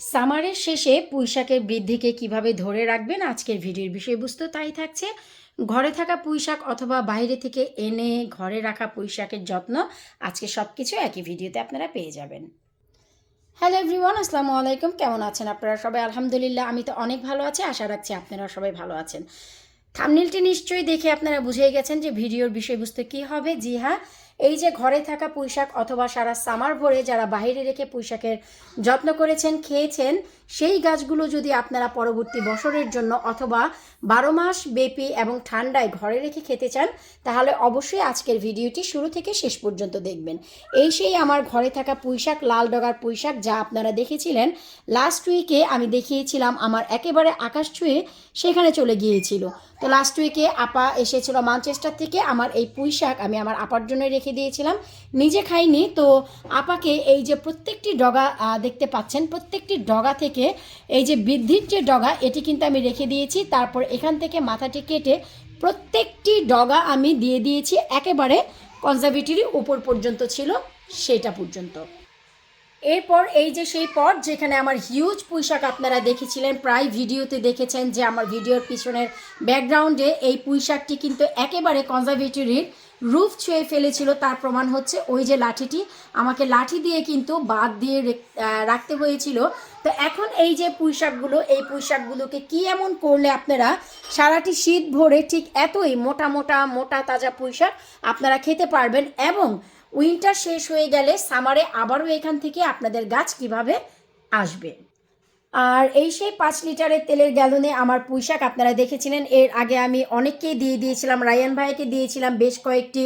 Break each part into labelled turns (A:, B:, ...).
A: সামারের শেষে পুঁইশাকের বৃদ্ধিকে কীভাবে ধরে রাখবেন আজকের ভিডিওর বিষয়বস্তু তাই থাকছে। ঘরে থাকা পুঁইশাক অথবা বাইরে থেকে এনে ঘরে রাখা পুঁইশাকের যত্ন আজকে সব কিছু একই ভিডিওতে আপনারা পেয়ে যাবেন। হ্যালো এভরিওয়ান, আসসালামু আলাইকুম। কেমন আছেন আপনারা সবাই? আলহামদুলিল্লাহ, আমি তো অনেক ভালো আছি। আশা রাখছি আপনারা সবাই ভালো আছেন। থামনিলটি নিশ্চয়ই দেখে আপনারা বুঝে গেছেন যে ভিডিওর বিষয়বস্তু কি হবে। জি হ্যাঁ এই যে ঘরে থাকা পুঁইশাক অথবা সারা সামার ভরে যারা বাইরে রেখে পুঁইশাকের যত্ন করেছেন, খেয়েছেন, সেই গাছগুলো যদি আপনারা পরবর্তী বছরের জন্য অথবা বারো মাস ব্যাপী এবং ঠান্ডায় ঘরে রেখে খেতে চান, তাহলে অবশ্যই আজকের ভিডিওটি শুরু থেকে শেষ পর্যন্ত দেখবেন। এই সেই আমার ঘরে থাকা পুঁইশাক, লাল ডগার পুঁইশাক যা আপনারা দেখেছিলেন। লাস্ট উইকে আমি দেখিয়েছিলাম আমার একেবারে আকাশ ছুঁয়ে সেখানে চলে গিয়েছিল। তো লাস্ট উইকে আপা এসেছিল মানচেস্টার থেকে, আমার এই পুঁই শাক আমি আমার আপার জন্য রেখে দিয়েছিলাম। নিজে খাইনি, তো আপাকে এই যে প্রত্যেকটি ডগা দেখতে পাচ্ছেন, প্রত্যেকটি ডগা থেকে এই যে বৃদ্ধির যে ডগা, এটি কিন্তু আমি রেখে দিয়েছি। তারপর এখান থেকে মাথাটি কেটে প্রত্যেকটি ডগা আমি দিয়ে দিয়েছি। একেবারে কনজারভেটরি উপর পর্যন্ত ছিল সেটা পর্যন্ত। এরপর এই যে সেই পট, যেখানে আমার হিউজ পুঁইশাক আপনারা দেখেছিলেন, প্রায় ভিডিওতে দেখেছেন যে আমার ভিডিওর পিছনের ব্যাকগ্রাউন্ডে এই পুঁইশাকটি কিন্তু একেবারে কনজারভেটরির রুফ ছুঁয়ে ফেলেছিল, তার প্রমাণ হচ্ছে ওই যে লাঠিটি। আমাকে লাঠি দিয়ে কিন্তু বাদ দিয়ে রাখতে হয়েছিল। তো এখন এই যে পুঁইশাকগুলো, এই পুঁইশাকগুলোকে কি এমন করলে আপনারা সারাটি শীত ভরে ঠিক এতই মোটা মোটা মোটা তাজা পুঁইশাক আপনারা খেতে পারবেন এবং উইন্টার শেষ হয়ে গেলে সামারে আবারও এখান থেকে আপনাদের গাছ কীভাবে আসবে? আর এই সেই পাঁচ লিটারের তেলের গ্যালনে আমার পুঁইশাক আপনারা দেখেছিলেন। এর আগে আমি অনেককেই দিয়ে দিয়েছিলাম, রায়ান ভাইকে দিয়েছিলাম বেশ কয়েকটি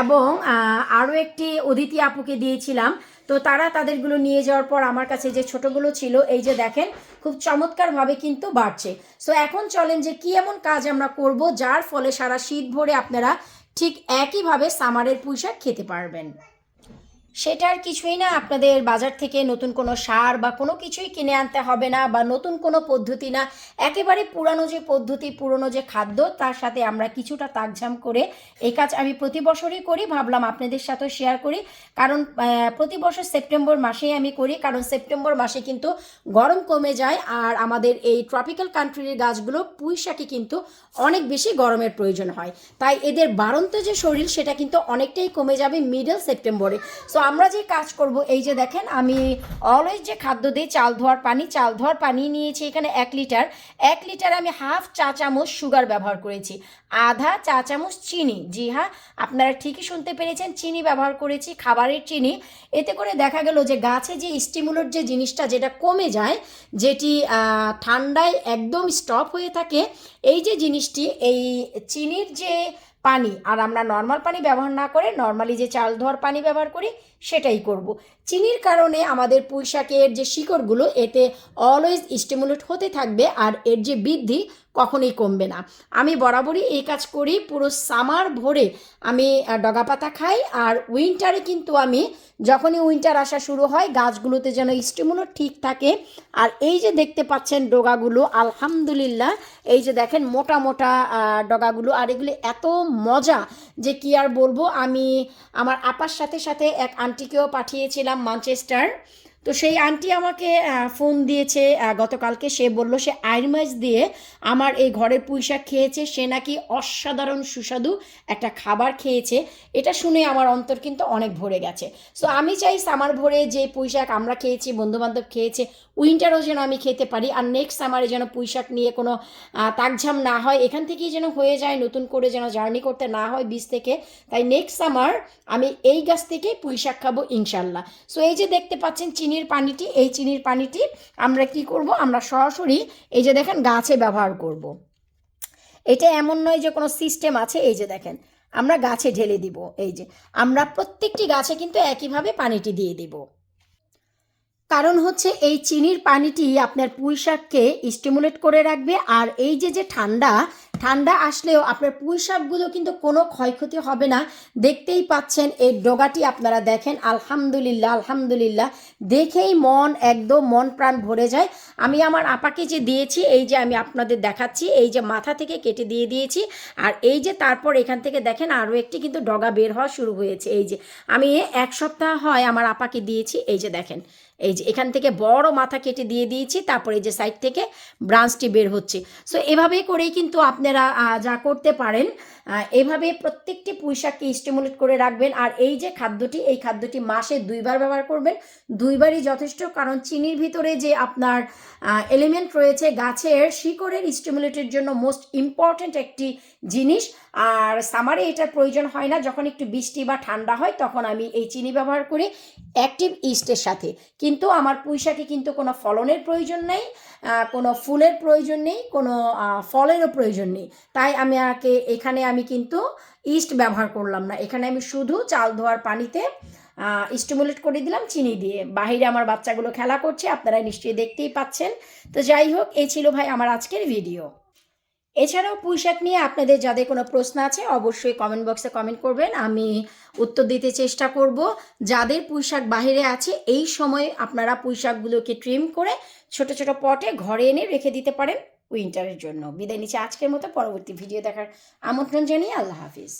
A: এবং আরও একটি অদিতি আপুকে দিয়েছিলাম। তো তারা তাদেরগুলো নিয়ে যাওয়ার পর আমার কাছে যে ছোটোগুলো ছিল, এই যে দেখেন, খুব চমৎকারভাবে কিন্তু বাড়ছে। সো এখন চলেন যে কি এমন কাজ আমরা করব, যার ফলে সারা শীত ভরে আপনারা ঠিক একইভাবে সামারের পুঁইশাক খেতে পারবেন। সেটা আর কিছুই না আপনাদের বাজার থেকে নতুন কোনো সার বা কোনো কিছুই কিনে আনতে হবে না বা নতুন কোনো পদ্ধতি না। একেবারে পুরানো যে পদ্ধতি, পুরনো যে খাদ্য, তার সাথে আমরা কিছুটা তাকঝাম করে এই কাজ আমি প্রতি বছরই করি। ভাবলাম আপনাদের সাথেও শেয়ার করি। কারণ প্রতি বছর সেপ্টেম্বর মাসেই আমি করি। কারণ সেপ্টেম্বর মাসে কিন্তু গরম কমে যায় আর আমাদের এই ট্রপিক্যাল কান্ট্রির গাছগুলো পুঁই শাকে কিন্তু অনেক বেশি গরমের প্রয়োজন হয়। তাই এদের বাড়ন্ত যে শরীর, সেটা কিন্তু অনেকটাই কমে যাবে মিডল সেপ্টেম্বরে। সো আমরা যে কাজ করব, এই যে দেখেন, আমি অলওয়েজ যে খাদ্য দিই, চাল ধোয়ার পানি, চাল ধোয়ার পানি নিয়েছি এখানে এক লিটার। এক লিটার আমি হাফ চা চামচ সুগার ব্যবহার করেছি। আধা চা চামচ চিনি। জি হ্যাঁ আপনারা ঠিকই শুনতে পেরেছেন, চিনি ব্যবহার করেছি, খাবারের চিনি। এতে করে দেখা গেল যে গাছে যে স্টিমুলার যে জিনিসটা, যেটা কমে যায়, যেটি ঠান্ডায় একদম স্টপ হয়ে থাকে, এই যে জিনিসটি, এই চিনির যে পানি, আর আমরা নর্মাল পানি ব্যবহার না করে নর্মালি যে চাল ধোয়ার পানি ব্যবহার করি সেটাই করব। চিনির কারণে আমাদের পুঁইশাকের যে শিকড়গুলো, এতে অলওয়েজ স্টিমুলেট হতে থাকবে আর এর যে বৃদ্ধি কখনোই কমবে না। আমি বরাবরই এই কাজ করি, পুরো সামার ভরে আমি ডগা পাতা খাই আর উইন্টারে কিন্তু আমি যখনই উইন্টার আসা শুরু হয়, গাছগুলোতে যেন স্টিমুলেট ঠিক থাকে। আর এই যে দেখতে পাচ্ছেন ডগাগুলো, আলহামদুলিল্লাহ, এই যে দেখেন মোটা মোটা ডগাগুলো। আর এগুলি এত মজা যে কি আর বলব, আমি আমার আপার সাথে সাথে এক আন্টিকেও পাঠিয়েছিলাম ম্যানচেস্টার তো সেই আন্টি আমাকে ফোন দিয়েছে গতকালকে। সে বলল, সে আইর মাছ দিয়ে আমার এই ঘরের পুঁইশাক খেয়েছে। সে নাকি অসাধারণ সুস্বাদু একটা খাবার খেয়েছে। এটা শুনে আমার অন্তর কিন্তু অনেক ভরে গেছে। সো আমি চাই সামার ভরে যে পুঁইশাক আমরা খেয়েছি, বন্ধুবান্ধব খেয়েছে উইন্টারও যেন আমি খেতে পারি আর নেক্সট সামারে যেন পুঁইশাক নিয়ে কোনো তাকঝাম না হয়। এখান থেকেই যেন হয়ে যায়, নতুন করে যেন জার্নি করতে না হয় বীজ থেকে। তাই নেক্সট সামার আমি এই গাছ থেকেই পুঁইশাক খাব ইনশাল্লাহ। সো এই যে দেখতে পাচ্ছেন চিনির পানিটি, এই চিনির পানিটি আমরা কি করব আমরা সরাসরি এই যে দেখেন গাছে ব্যবহার করব। এটা এমন নয় যে কোনো সিস্টেম আছে, এই যে দেখেন, আমরা গাছে ঢেলে দিব, এই যে, আমরা প্রত্যেকটি গাছে কিন্তু একইভাবে পানিটি দিয়ে দিব কারণ হচ্ছে এই চিনির পানিটি আপনার পুঁই শাককে স্টিমুলেট করে রাখবে, আর এই যে যে ঠান্ডা ঠান্ডা আসলেও আপনার পুঁই শাকগুলো কিন্তু কোনো ক্ষয়ক্ষতি হবে না। দেখতেই পাচ্ছেন এই ডগাটি আপনারা দেখেন। আলহামদুলিল্লাহ আলহামদুলিল্লাহ। দেখেই মন, একদম মন প্রাণ ভরে যায়। আমি আমার আপাকে যে দিয়েছি, এই যে আমি আপনাদের দেখাচ্ছি, এই যে মাথা থেকে কেটে দিয়ে দিয়েছি, আর এই যে তারপর এখান থেকে দেখেন আরও একটি কিন্তু ডগা বের হওয়া শুরু হয়েছে। এই যে আমি এক সপ্তাহ হয় আমার আপাকে দিয়েছি, এই যে দেখেন। এই যে এখান থেকে বড় মাথা কেটে দিয়ে দিয়েছি, তারপরে এই যে সাইড থেকে ব্রাঞ্চটি বের হচ্ছে। সো এভাবে করেই কিন্তু আপনারা যা করতে পারেন এভাবে প্রত্যেকটি পুঁইশাককে স্টিমুলেট করে রাখবেন। আর এই যে খাদ্যটি, এই খাদ্যটি মাসে দুইবার ব্যবহার করবেন। দুইবারই যথেষ্ট, কারণ চিনির ভিতরে যে আপনার এলিমেন্ট রয়েছে, গাছের শিকড়ের স্টিমুলেটের জন্য মোস্ট ইম্পর্ট্যান্ট একটি জিনিস। আর সামারে এটার প্রয়োজন হয় না, যখন একটু বৃষ্টি বা ঠান্ডা হয়, তখন আমি এই চিনি ব্যবহার করি অ্যাক্টিভ ইস্টের সাথে। কিন্তু আমার পুঁইশাকে কিন্তু কোনো ফলনের প্রয়োজন নেই কোনো ফুলের প্রয়োজন নেই, কোনো ফলেরও প্রয়োজন নেই। তাই আমি এখানে আমি কিন্তু ইস্ট ব্যবহার করলাম না। এখানে আমি শুধু চাল ধোয়ার পানিতে স্টিমুলেট করে দিলাম, চিনি দিয়ে। বাহিরে আমার বাচ্চাগুলো খেলা করছে আপনারা নিশ্চয়ই দেখতেই পাচ্ছেন। তো যাই হোক, এই ছিল ভাই আমার আজকের ভিডিও এছাড়াও পুঁইশাক নিয়ে আপনাদের যাদের কোনো প্রশ্ন আছে, অবশ্যই কমেন্ট বক্সে কমেন্ট করবেন। আমি উত্তর দিতে চেষ্টা করব। যাদের পুঁইশাক বাহিরে আছে, এই সময় আপনারা পুঁইশাকগুলোকে ট্রিম করে ছোট ছোট পটে ঘরে এনে রেখে দিতে পারেন। উইন্টারের জন্য। বিদায় নিচ্ছে আজকের মতো পরবর্তী ভিডিও দেখার আমন্ত্রণ জানিয়ে আল্লাহ হাফিজ।